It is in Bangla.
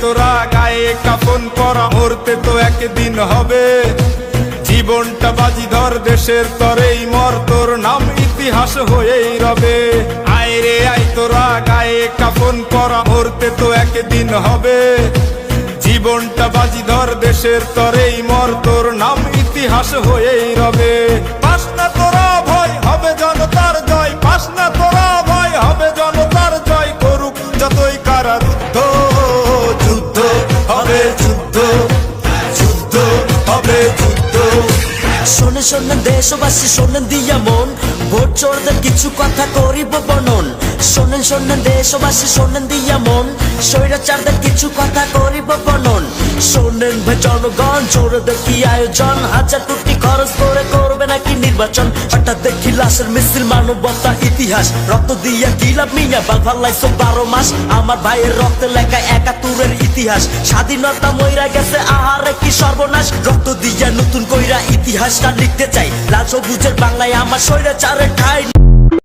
তোরা গায়ে কাফন পরা মরতে তো একদিন হবে। জীবনটা বাজি ধর, দেশের তরেই মর, তোর নাম ইতিহাস হয়েই রবে। আয় রে, আয় তোরা গায়ে কাপন পরা মরতে তো একদিন হবে। জীবনটা বাজি ধর, দেশের তরেই মর, তোর নাম ইতিহাস হয়েই রবে। শোনে শোনেন, দেশবাসী শোনেন, দিয়া মন। ভোট চোরদের কিছু কথা করিব বর্ণন শোনেন শোনেন, দেশবাসী শোনেন, দিয়া মন। স্বৈরাচারদের কিছু কথা করিব বর্ণন শোনেন ভাই জনগণ, চোরদের কি আয়োজন? হাজার কোটি খরচ করে করবে নাকি নির্বাচন? হঠাৎ দেখি লাশের মিছিল, মানবতা, ইতিহাস। রক্ত দিয়া গিলাপ মিয়া? বাঘার লাইছো বারো মাস। আমার ভাইয়ের রক্তে লেখা একাত্তরের ইতিহাস। স্বাধীনতা মইরা গেছে, আহারে কি সর্বনাশ? রক্ত দিয়া ইতিহাসটা লিখতে চাই। লাল সবুজের বাংলায় আমার শরীরে চারে ঠাই